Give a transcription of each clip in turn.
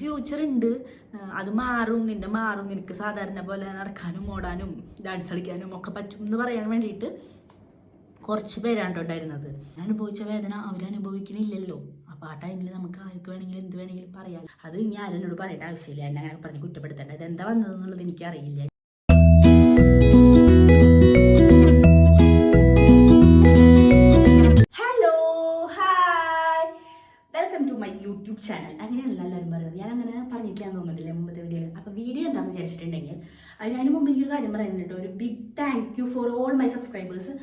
Future ഉണ്ട്. അത് മാറും. നിന്റെ മാറും. നിനക്ക് സാധാരണ പോലെ നടക്കാനും ഓടാനും ഡാൻസ് കളിക്കാനും ഒക്കെ പറ്റും എന്ന് പറയാൻ വേണ്ടിയിട്ട് കുറച്ച് പേരാണ് ട്ടോ ഉണ്ടായിരുന്നത്. ഞാൻ അനുഭവിച്ച വേദന അവരനുഭവിക്കണില്ലല്ലോ അപ്പോൾ ആ ടൈമിൽ നമുക്ക് ആർക്ക് വേണമെങ്കിലും എന്ത് വേണമെങ്കിലും പറയാം. അത് ഞാൻ എന്നോട് പറയേണ്ട ആവശ്യമില്ല. എന്നെ അങ്ങനെ പറഞ്ഞ് കുറ്റപ്പെടുത്തേണ്ട. ഇത് എന്താ വന്നതെന്നുള്ളത് എനിക്കറിയില്ല. പറഞ്ഞിട്ടില്ലാന്ന് തോന്നുന്നില്ല മുമ്പത്തെ വീഡിയോയിൽ അപ്പോൾ വീഡിയോ എന്താണെന്ന് വിചാരിച്ചിട്ടുണ്ടെങ്കിൽ അതിന് അതിന് മുമ്പ് എനിക്കൊരു കാര്യം പറയാനുണ്ട് ഒരു big thank you for all my subscribers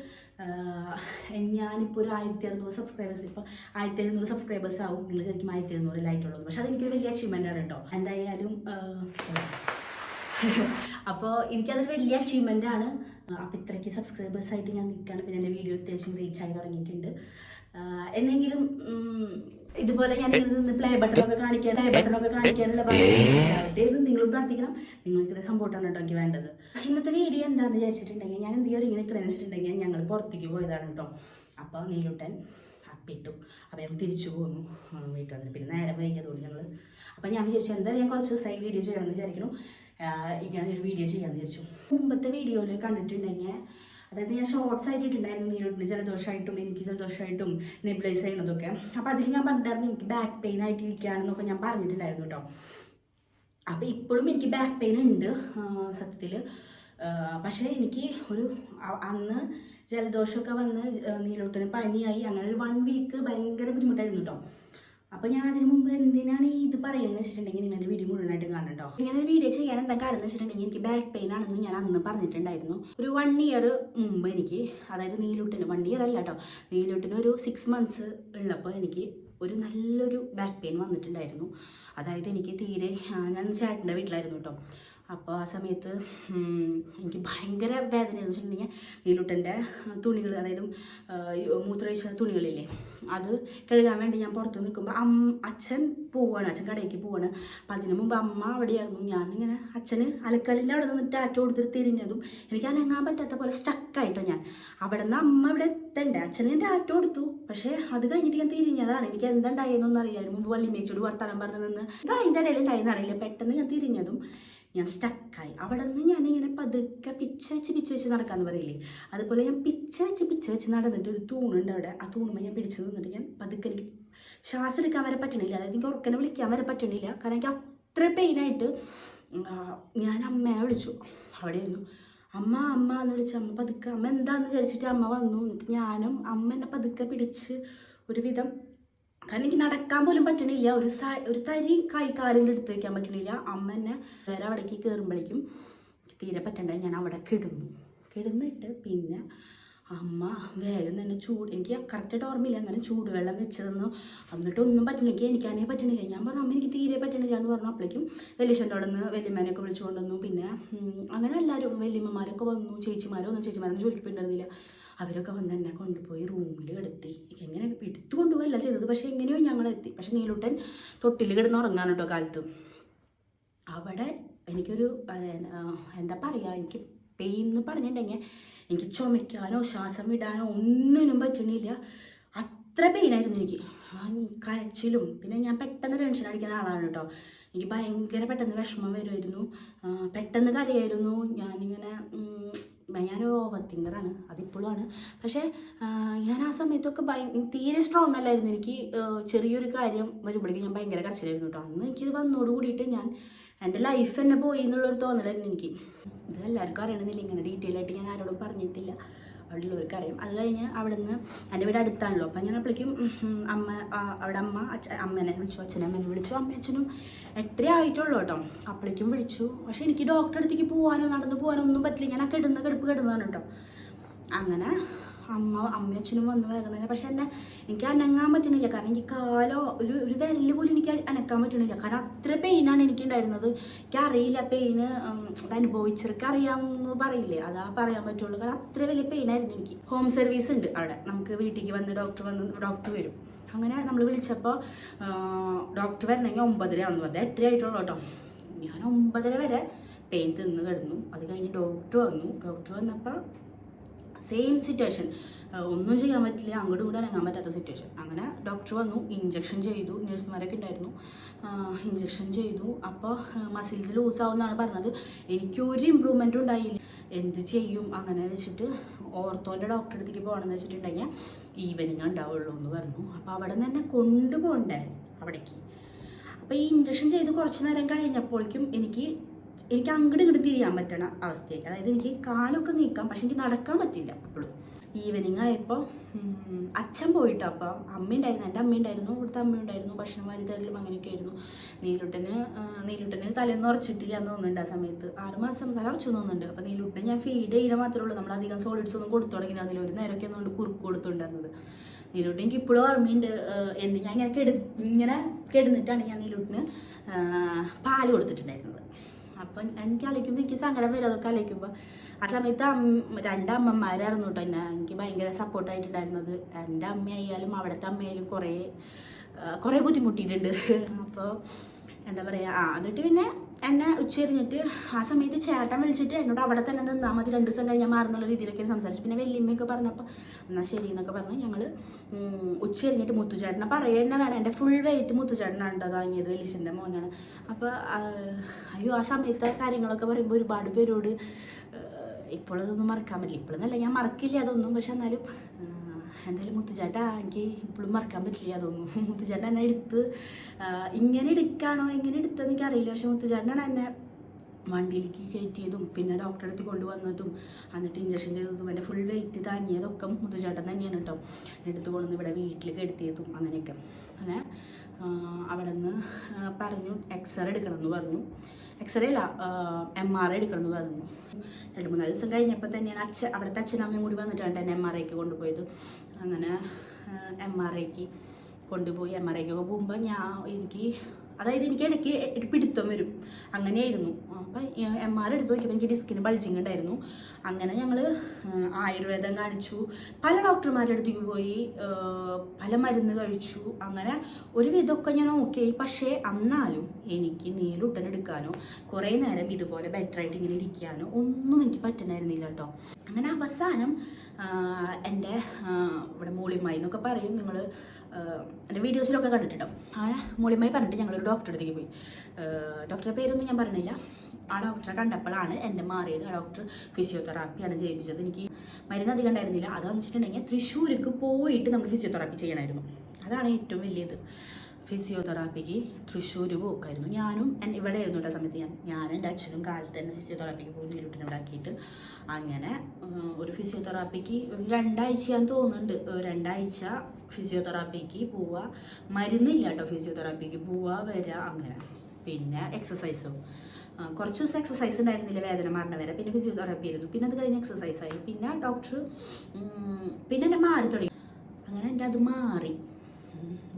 ഞാനിപ്പോൾ ഒരു ആയിരത്തി അറുന്നൂറ് സബ്സ്ക്രൈബേഴ്സ് ഇപ്പോൾ ആയിരത്തി എഴുന്നൂറ് സബ്സ്ക്രൈബേഴ്സ് ആവും. നിങ്ങൾ ശരിക്കും ആയിരത്തി എഴുന്നൂറ് ലൈറ്റുള്ളത് പക്ഷെ അതെനിക്കൊരു വലിയ അച്ചീവ്മെന്റ് ആണ് കേട്ടോ. എന്തായാലും അപ്പോൾ എനിക്കതൊരു വലിയ അച്ചീവ്മെന്റ് ആണ്. അപ്പോൾ ഇത്രയ്ക്ക് സബ്സ്ക്രൈബേഴ്സായിട്ട് ഞാൻ നിൽക്കുകയാണ് പിന്നെ എന്റെ വീഡിയോ അത്യാവശ്യം റീച്ചായി തുടങ്ങിയിട്ടുണ്ട്. എന്നെങ്കിലും ഇതുപോലെ ഞാൻ നിന്ന് പ്ലേ ബട്ടണൊക്കെ കാണിക്കാൻ പ്ലേ ബട്ടണൊക്കെ കാണിക്കാനുള്ള ഭാഗ്യം നിങ്ങളും പ്രാർത്ഥിക്കണം. നിങ്ങൾക്ക് സപ്പോർട്ടാണ് കേട്ടോ എനിക്ക് വേണ്ടത്. ഇന്നത്തെ വീഡിയോ എന്താണെന്ന് വിചാരിച്ചിട്ടുണ്ടെങ്കിൽ ഞാൻ എന്ത് ചെയ്യും? ഇങ്ങനെ കിടന്നിട്ടുണ്ടെങ്കിൽ വെച്ചിട്ടുണ്ടെങ്കിൽ ഞങ്ങൾ പുറത്തേക്ക് പോയതാണ് കേട്ടോ. അപ്പോൾ നീലുട്ടൻ അപ്പിട്ടു. അപ്പോൾ ഞങ്ങൾ തിരിച്ചു പോന്നു. വീട്ടിൽ വന്നിട്ട്. പിന്നെ നേരം വൈകിയതുകൊണ്ട് ഞങ്ങൾ അപ്പോൾ ഞാൻ വിചാരിച്ചു എന്താ ഞാൻ കുറച്ച് ദിവസമായി വീഡിയോ ചെയ്യണമെന്ന് വിചാരിക്കുന്നു. ഇങ്ങനെ ഒരു വീഡിയോ ചെയ്യാമെന്ന് വിചാരിച്ചു. മുമ്പത്തെ വീഡിയോയിൽ കണ്ടിട്ടുണ്ടെങ്കിൽ അതായത് ഞാൻ ഷോർട്സ് ആയിട്ടിട്ടുണ്ടായിരുന്നു നീരോട്ടിന് ജലദോഷമായിട്ടും എനിക്ക് ജലദോഷമായിട്ടും നെബിലൈസ് ചെയ്യണതൊക്കെ. അപ്പോൾ അതിൽ ഞാൻ പറഞ്ഞിട്ടുണ്ടായിരുന്നു എനിക്ക് ബാക്ക് പെയിൻ ആയിട്ട് ഇരിക്കുകയാണെന്നൊക്കെ ഞാൻ പറഞ്ഞിട്ടുണ്ടായിരുന്നു കേട്ടോ. അപ്പോൾ ഇപ്പോഴും എനിക്ക് ബാക്ക് പെയിൻ ഉണ്ട് സത്യത്തിൽ പക്ഷേ എനിക്ക് ഒരു അന്ന് ജലദോഷമൊക്കെ വന്ന് നീലോട്ടിന് പനിയായി. അങ്ങനെ ഒരു വൺ വീക്ക് ഭയങ്കര ബുദ്ധിമുട്ടായിരുന്നു കേട്ടോ. അപ്പോൾ ഞാൻ അതിന് മുമ്പ് എന്തിനാണ് ഈ ഇത് പറയുന്നത് വെച്ചിട്ടുണ്ടെങ്കിൽ നിങ്ങളുടെ വീഡിയോ മുഴുവനായിട്ട് കാണണം കേട്ടോ ഇങ്ങനെ വീഡിയോ ചെയ്യാൻ എന്താ കാരണം വെച്ചിട്ടുണ്ടെങ്കിൽ എനിക്ക് ബാക്ക് പെയിൻ ആണെന്ന് ഞാൻ അന്ന് പറഞ്ഞിട്ടുണ്ടായിരുന്നു. ഒരു വൺ ഇയർ മുമ്പ് എനിക്ക് അതായത് നീലൂട്ടിന് വൺ ഇയർ അല്ല കേട്ടോ നീലൂട്ടിന് ഒരു സിക്സ് മന്ത്സ് ഉള്ളപ്പോൾ എനിക്ക് ഒരു നല്ലൊരു ബാക്ക് പെയിൻ വന്നിട്ടുണ്ടായിരുന്നു. അതായത് എനിക്ക് തീരെ ഞാൻ ചേട്ടന്റെ വീട്ടിലായിരുന്നു കേട്ടോ അപ്പോൾ ആ സമയത്ത് എനിക്ക് ഭയങ്കര വേദന എന്ന് വെച്ചിട്ടുണ്ടെങ്കിൽ നീലുട്ടന്റെ തുണികൾ അതായത് മൂത്രയിച്ച തുണികളില്ലേ അത് കഴുകാൻ വേണ്ടി ഞാൻ പുറത്ത് നിൽക്കുമ്പോൾ അമ്മ അച്ഛൻ പോവാണ് അച്ഛൻ കടയ്ക്ക് പോവാണ്. അപ്പം അതിന് മുമ്പ് അമ്മ അവിടെയായിരുന്നു. ഞാനിങ്ങനെ അച്ഛന് അലക്കലിന്റെ അവിടെ നിന്ന് ടാറ്റ കൊടുത്തിട്ട് തിരിഞ്ഞതും എനിക്ക് അനങ്ങാൻ പറ്റാത്ത പോലെ സ്റ്റക്കായിട്ടോ ഞാൻ. അവിടെ നിന്ന് അമ്മ ഇവിടെ എത്തണ്ടേ? അച്ഛന് ഞാൻ ടാറ്റ കൊടുത്തു. പക്ഷേ അത് കഴിഞ്ഞിട്ട് ഞാൻ തിരിഞ്ഞതാണ്. എനിക്ക് എന്താ ഉണ്ടായെന്നൊന്നും അറിയില്ല മുമ്പ് വള്ളിമേച്ചോട് വർത്തമാനം പറഞ്ഞു നിന്ന്. ഇത് അതിന്റെ ഇടയിൽ ഉണ്ടായെന്ന് അറിയില്ല. പെട്ടെന്ന് ഞാൻ തിരിഞ്ഞതും ഞാൻ സ്റ്റക്കായി അവിടെ നിന്ന് ഞാനിങ്ങനെ പതുക്കെ പിച്ച വെച്ച് പിച്ച വെച്ച് നടക്കാന്ന് പറയില്ലേ? അതുപോലെ ഞാൻ പിച്ച വെച്ച് പിച്ച വെച്ച് നടന്നിട്ട് ഒരു തൂണുണ്ട് അവിടെ. ആ തൂണുമ്പോൾ ഞാൻ പിടിച്ചു നിന്നിട്ട് ഞാൻ പതുക്കെ എനിക്ക് ശ്വാസം എടുക്കാൻ വരെ പറ്റണില്ല. അതായത് എനിക്ക് ഉറക്കനെ വിളിക്കാൻ വരെ പറ്റണില്ല. കാരണം എനിക്ക് അത്ര പെയിനായിട്ട് ഞാൻ അമ്മയെ വിളിച്ചു. അവിടെ ഇരുന്നു അമ്മ അമ്മ എന്ന് വിളിച്ച് അമ്മ പതുക്കെ അമ്മ എന്താന്ന് വിചാരിച്ചിട്ട് അമ്മ വന്നു? എന്നിട്ട് ഞാനും അമ്മ എന്നെ പതുക്കെ പിടിച്ച് ഒരുവിധം കാരണം എനിക്ക് നടക്കാൻ പോലും പറ്റണില്ല. ഒരു സാ ഒരു തരി കൈകാലിന്റെ എടുത്ത് വയ്ക്കാൻ പറ്റണില്ല. അമ്മ എന്നെ വേറെ അവിടേക്ക് കയറുമ്പോഴേക്കും തീരെ പറ്റണ്ട ഞാൻ അവിടെ കിടന്നു. കിടന്നിട്ട് പിന്നെ അമ്മ വേഗം തന്നെ ചൂട് എനിക്ക് കറക്റ്റായിട്ട് ഓർമ്മയില്ല. എന്നാലും ചൂടുവെള്ളം വെച്ചതെന്ന് എന്നിട്ട് ഒന്നും പറ്റണില്ല. എനിക്കാനേ പറ്റണില്ല. ഞാൻ പറഞ്ഞു അമ്മ എനിക്ക് തീരെ പറ്റണില്ല എന്ന് പറഞ്ഞു. അപ്പോഴേക്കും വലിയച്ഛന്റെ അവിടെ നിന്ന് വലിയമ്മേനെയൊക്കെ വിളിച്ചു കൊണ്ടുവന്നു പിന്നെ അങ്ങനെ എല്ലാവരും വലിയമ്മമാരൊക്കെ വന്നു. ചേച്ചിമാരോ ഒന്നും ചേച്ചിമാരൊന്നും ജോലിക്ക് പോയിട്ടുണ്ടായിരുന്നില്ല. അവരൊക്കെ വന്ന് എന്നെ കൊണ്ടുപോയി റൂമിൽ കിടത്തി. എങ്ങനെ എടുത്തു കൊണ്ടുപോയല്ല ചെയ്തത്. പക്ഷേ എങ്ങനെയോ ഞങ്ങൾ എത്തി പക്ഷേ നീലൂട്ടൻ തൊട്ടിൽ കിടന്ന് ഉറങ്ങാൻ കേട്ടോ കാലത്ത്. അവിടെ എനിക്കൊരു എന്താ പറയുക എനിക്ക് പെയിൻ എന്ന് പറഞ്ഞിട്ടുണ്ടെങ്കിൽ എനിക്ക് ചുമയ്ക്കാനോ ശ്വാസം വിടാനോ ഒന്നിനും പറ്റണില്ല. അത്ര പെയിനായിരുന്നു എനിക്ക്. ആ നീ കരച്ചിലും. പിന്നെ ഞാൻ പെട്ടെന്ന് ടെൻഷൻ അടിക്കുന്ന ആളാണ് കേട്ടോ. എനിക്ക് ഭയങ്കര പെട്ടെന്ന് വിഷമം വരുമായിരുന്നു പെട്ടെന്ന് കരയായിരുന്നു. ഞാനിങ്ങനെ ഞാൻ ഓവർ തിങ്കറാണ് അതിപ്പോഴും ആണ്. പക്ഷേ ഞാൻ ആ സമയത്തൊക്കെ ഭയ തീരെ സ്ട്രോങ് അല്ലായിരുന്നു. എനിക്ക് ചെറിയൊരു കാര്യം വരുമ്പോഴേക്കും ഞാൻ ഭയങ്കര കരച്ചിലായിരുന്നു കേട്ടോ. അന്ന് എനിക്കിത് വന്നോട് കൂടിയിട്ട് ഞാൻ എന്റെ ലൈഫ് തന്നെ പോയി എന്നുള്ളൊരു തോന്നലായിരുന്നു എനിക്ക്. ഇത് എല്ലാവർക്കും അറിയണമെന്നില്ല. ഇങ്ങനെ ഡീറ്റെയിൽ ആയിട്ട് ഞാൻ ആരോടും പറഞ്ഞിട്ടില്ല. അവിടെയുള്ളവർക്ക് അറിയാം അത് കഴിഞ്ഞ് അവിടെ നിന്ന് എന്റെ വീട് അടുത്താണല്ലോ. അപ്പം ഞാൻ അപ്പോഴേക്കും അമ്മ അവിടെ അമ്മ അച്ഛ അമ്മേനെ വിളിച്ചു അച്ഛനെ അമ്മേനെ വിളിച്ചു. അമ്മ അച്ഛനും എട്ടര ആയിട്ടുള്ളൂ കേട്ടോ. അപ്പോഴേക്കും വിളിച്ചു. പക്ഷേ എനിക്ക് ഡോക്ടറെ അടുത്തേക്ക് പോകാനോ നടന്നു പോകാനോ ഒന്നും പറ്റില്ല. ഞാൻ ആ കിടന്ന് കിടപ്പ് കിടന്നതാണ് കേട്ടോ അങ്ങനെ അമ്മ അമ്മയും അച്ഛനും വന്ന് വേഗം പക്ഷെ എന്നെ എനിക്ക് അനങ്ങാൻ പറ്റണില്ല. കാരണം എനിക്ക് കാലോ ഒരു ഒരു വിരൽ പോലും എനിക്ക് അനക്കാൻ പറ്റണില്ല. കാരണം അത്ര പെയിനാണ് എനിക്ക് ഉണ്ടായിരുന്നത് എനിക്ക് അറിയില്ല പെയിന് അത് അനുഭവിച്ചവർക്ക് അറിയാമെന്ന് പറയില്ലേ? അതാ പറയാൻ പറ്റുള്ളൂ. കാരണം അത്ര വലിയ പെയിനായിരുന്നു എനിക്ക്. ഹോം സർവീസ് ഉണ്ട് അവിടെ. നമുക്ക് വീട്ടിലേക്ക് വന്ന് ഡോക്ടർ വന്ന് ഡോക്ടർ വരും. അങ്ങനെ നമ്മൾ വിളിച്ചപ്പോൾ ഡോക്ടർ വരണമെങ്കിൽ ഒമ്പതര ആണെന്ന് പറഞ്ഞത് എട്ടര ആയിട്ടുള്ളൂ കേട്ടോ. ഞാൻ ഒമ്പതര വരെ പെയിൻ തിന്ന് കിടന്നു. അത് കഴിഞ്ഞ് ഡോക്ടർ വന്നു. ഡോക്ടർ വന്നപ്പോൾ സെയിം സിറ്റുവേഷൻ ഒന്നും ചെയ്യാൻ പറ്റില്ല അങ്ങോട്ടും ഇങ്ങോട്ടും അനങ്ങാൻ പറ്റാത്ത സിറ്റുവേഷൻ അങ്ങനെ ഡോക്ടർ വന്നു ഇഞ്ചക്ഷൻ ചെയ്തു നഴ്സുമാരൊക്കെ ഉണ്ടായിരുന്നു. ഇഞ്ചക്ഷൻ ചെയ്തു. അപ്പോൾ മസിൽസ് ലൂസ് ആവുമെന്നാണ് പറഞ്ഞത്. എനിക്കൊരു ഇമ്പ്രൂവ്മെന്റും ഉണ്ടായില്ല. എന്ത് ചെയ്യും? അങ്ങനെ വെച്ചിട്ട് ഓർത്തോന്റെ ഡോക്ടറെ അടുത്തേക്ക് പോകണമെന്ന് വെച്ചിട്ടുണ്ടെങ്കിൽ ഈവനിങ് ഉണ്ടാവുള്ളൂ എന്ന് പറഞ്ഞു. അപ്പോൾ അവിടെ നിന്ന് തന്നെ കൊണ്ടുപോകണ്ടേ അവിടേക്ക്. അപ്പോൾ ഈ ഇഞ്ചക്ഷൻ ചെയ്ത് കുറച്ച് നേരം കഴിഞ്ഞപ്പോഴേക്കും എനിക്ക് എനിക്ക് അങ്ങോട്ട് ഇങ്ങോട്ട് തിരിയാൻ പറ്റണ അവസ്ഥയായി. അതായത് എനിക്ക് കാലൊക്കെ നീക്കാം പക്ഷെ എനിക്ക് നടക്കാൻ പറ്റില്ല അപ്പോഴും ഈവനിങ് ആയപ്പോൾ അച്ഛൻ പോയിട്ട് അപ്പോൾ അമ്മ ഉണ്ടായിരുന്നു എന്റെ അമ്മയുണ്ടായിരുന്നു ഇവിടുത്തെ അമ്മ ഉണ്ടായിരുന്നു ഭക്ഷണം വാരി തരലും അങ്ങനെയൊക്കെ ആയിരുന്നു. നീലുട്ടന് നീലുട്ടന് തലേന്ന് ഉറച്ചിട്ടില്ല എന്ന് തോന്നുന്നുണ്ട് ആ സമയത്ത്. ആറുമാസം തല ഉറച്ചു തോന്നുന്നുണ്ട്. അപ്പോൾ നീലുട്ടൻ ഞാൻ ഫീഡ് ചെയ്യണ മാത്രമേ ഉള്ളൂ. നമ്മൾ അധികം സോളിഡ്സ് ഒന്നും കൊടുത്തു തുടങ്ങിയിരുന്നില്ല ഒരു നേരമൊക്കെ ഒന്നുകൊണ്ട് കുറുക്ക് കൊടുത്തുണ്ടായിരുന്നത് നീലുട്ടൻ എനിക്ക് ഇപ്പോഴും ഓർമ്മയുണ്ട്. എന്ന് ഞാൻ ഇങ്ങനെ കെടു ഇങ്ങനെ കിടന്നിട്ടാണ് ഞാൻ നീലൂട്ടിന് പാൽ കൊടുത്തിട്ടുണ്ടായിരുന്നത്. അപ്പം എനിക്ക് കളിക്കുമ്പോൾ എനിക്ക് സങ്കടം വരും അതൊക്കെ കളിക്കുമ്പോൾ ആ സമയത്ത് അമ്മ രണ്ടമ്മമാരായിരുന്നു കേട്ടോ എന്നെ. എനിക്ക് ഭയങ്കര സപ്പോർട്ടായിട്ടുണ്ടായിരുന്നത് എന്റെ അമ്മയായാലും അവിടുത്തെ അമ്മയായാലും കുറേ കുറേ ബുദ്ധിമുട്ടിയിട്ടുണ്ട്. അപ്പോൾ എന്താ പറയുക ആ എന്നിട്ട് പിന്നെ എന്നെ ഉച്ചരിഞ്ഞിട്ട് ആ സമയത്ത് ചേട്ടൻ വിളിച്ചിട്ട് എന്നോട് അവിടെ തന്നെ നിന്നാൽ മതി രണ്ട് ദിവസം കഴിഞ്ഞാൽ മാറുന്നുള്ള രീതിയിലൊക്കെ സംസാരിച്ചു. പിന്നെ വല്യമ്മയൊക്കെ പറഞ്ഞപ്പോൾ എന്നാൽ ശരി എന്നൊക്കെ പറഞ്ഞ് ഞങ്ങൾ ഉച്ചരിഞ്ഞിട്ട് മുത്തുചേട്ടനെ പറയുക തന്നെ വേണം എന്റെ ഫുൾ വെയിറ്റ് മുത്തുചേട്ടനാണ് കേട്ടോ വാങ്ങിയത് വലിയച്ഛന്റെ മോനാണ്. അപ്പോൾ അയ്യോ ആ സമയത്തെ കാര്യങ്ങളൊക്കെ പറയുമ്പോൾ ഒരുപാട് പേരോട് ഇപ്പോഴതൊന്നും മറക്കാൻ പറ്റില്ല. ഇപ്പോഴെന്നല്ല ഞാൻ മറക്കില്ല അതൊന്നും. പക്ഷെ എന്നാലും എന്തായാലും മുത്തുചേട്ടാ എനിക്ക് ഇപ്പോഴും മറക്കാൻ പറ്റില്ല തോന്നുന്നു. മുത്തുചേട്ടൻ എന്നെ എടുത്ത് ഇങ്ങനെ എടുക്കാണോ എങ്ങനെ എടുത്തതെന്ന് എനിക്കറിയില്ല. പക്ഷെ മുത്തുചേട്ടനാണ് എന്നെ വണ്ടിയിലേക്ക് കയറ്റിയതും പിന്നെ ഡോക്ടറെ അടുത്ത് കൊണ്ടുവന്നതും എന്നിട്ട് ഇഞ്ചക്ഷൻ ചെയ്തതും എന്റെ ഫുൾ വെയിറ്റ് താങ്ങിയതൊക്കെ മുത്തുചേട്ടൻ തന്നെയാണ് കേട്ടോ. എടുത്തു കൊണ്ടുവന്ന് ഇവിടെ വീട്ടിൽ കെടുത്തിയതും അങ്ങനെയൊക്കെ. അങ്ങനെ അവിടെ നിന്ന് പറഞ്ഞു എക്സ്റേ എടുക്കണം എന്ന് പറഞ്ഞു. എക്സ്റേ അല്ല എം ആർ ഐ എടുക്കണം എന്ന് പറഞ്ഞു. രണ്ട് മൂന്നാൽ ദിവസം കഴിഞ്ഞപ്പോൾ തന്നെയാണ് അച്ഛൻ അവിടുത്തെ അച്ഛനമ്മയും കൂടി വന്നിട്ടാണ് എന്നെ എം ആർ ഐക്ക് കൊണ്ടുപോയത്. അങ്ങനെ എം ആർ ഐക്ക് കൊണ്ടുപോയി എം ആർ ഐക്കൊക്കെ പോകുമ്പോൾ ഞാൻ എനിക്ക് അതായത് എനിക്ക് ഇടയ്ക്ക് പിടുത്തം വരും. അങ്ങനെയായിരുന്നു. അപ്പം എം ആർ എടുത്ത് നോക്കിയപ്പോൾ എനിക്ക് ഡിസ്കിന് ബൾജിങ് ഉണ്ടായിരുന്നു. അങ്ങനെ ഞങ്ങൾ ആയുർവേദം കാണിച്ചു. പല ഡോക്ടർമാരുടെ അടുത്തേക്ക് പോയി പല മരുന്ന് കഴിച്ചു. അങ്ങനെ ഒരു വിധമൊക്കെ ഞാൻ ഓക്കെ. പക്ഷേ അന്നാലും എനിക്ക് നീലുട്ടനെടുക്കാനോ കുറേ നേരം ഇതുപോലെ ബെറ്റർ ആയിട്ട് ഇങ്ങനെ ഇരിക്കാനോ ഒന്നും എനിക്ക് പറ്റണമായിരുന്നില്ല കേട്ടോ. അങ്ങനെ അവസാനം എന്റെ ഇവിടെ മൂളിമായി എന്നൊക്കെ പറയും നിങ്ങൾ എന്റെ വീഡിയോസിലൊക്കെ കണ്ടിട്ടുണ്ടാവും. ആ മൂളിമായി പറഞ്ഞിട്ട് ഞങ്ങളൊരു ഡോക്ടറെ അടുത്തേക്ക് പോയി. ഡോക്ടറുടെ പേരൊന്നും ഞാൻ പറഞ്ഞില്ല. ആ ഡോക്ടറെ കണ്ടപ്പോഴാണ് എന്റെ മാറിയത് ആ ഡോക്ടർ ഫിസിയോതെറാപ്പിയാണ് ചെയ്യിപ്പിച്ചത് എനിക്ക് മരുന്ന് അധികം ഉണ്ടായിരുന്നില്ല. അതാണെന്ന് വെച്ചിട്ടുണ്ടെങ്കിൽ തൃശ്ശൂർക്ക് പോയിട്ട് നമ്മൾ ഫിസിയോതെറാപ്പി ചെയ്യണമായിരുന്നു. അതാണ് ഏറ്റവും വലിയത്. ഫിസിയോതെറാപ്പിക്ക് തൃശ്ശൂർ പോക്കായിരുന്നു. ഞാനും ഇവിടെ ആയിരുന്നു സമയത്ത് ഞാൻ ഞാനും എന്റെ അച്ഛനും കാലത്ത് തന്നെ ഫിസിയോതെറാപ്പിക്ക് പോയി നീരുട്ടിനെ ഉണ്ടാക്കിയിട്ട് അങ്ങനെ ഒരു ഫിസിയോതെറാപ്പിക്ക് രണ്ടാഴ്ചയാന്ന് തോന്നുന്നുണ്ട്. രണ്ടാഴ്ച ഫിസിയോതെറാപ്പിക്ക് പോവുക മരുന്നില്ല കേട്ടോ ഫിസിയോതെറാപ്പിക്ക്. പോവുക വരിക അങ്ങനെ. പിന്നെ എക്സസൈസും. കുറച്ച് ദിവസം എക്സസൈസ് ഉണ്ടായിരുന്നില്ല വേദന മാറണ വരെ. പിന്നെ ഫിസിയോതെറാപ്പി ആയിരുന്നു. പിന്നെ അത് കഴിഞ്ഞ് എക്സസൈസ് ആയി പിന്നെ ഡോക്ടർ പിന്നെ എന്റെ മാറി തുടങ്ങി. അങ്ങനെ എന്റെ അത് മാറി.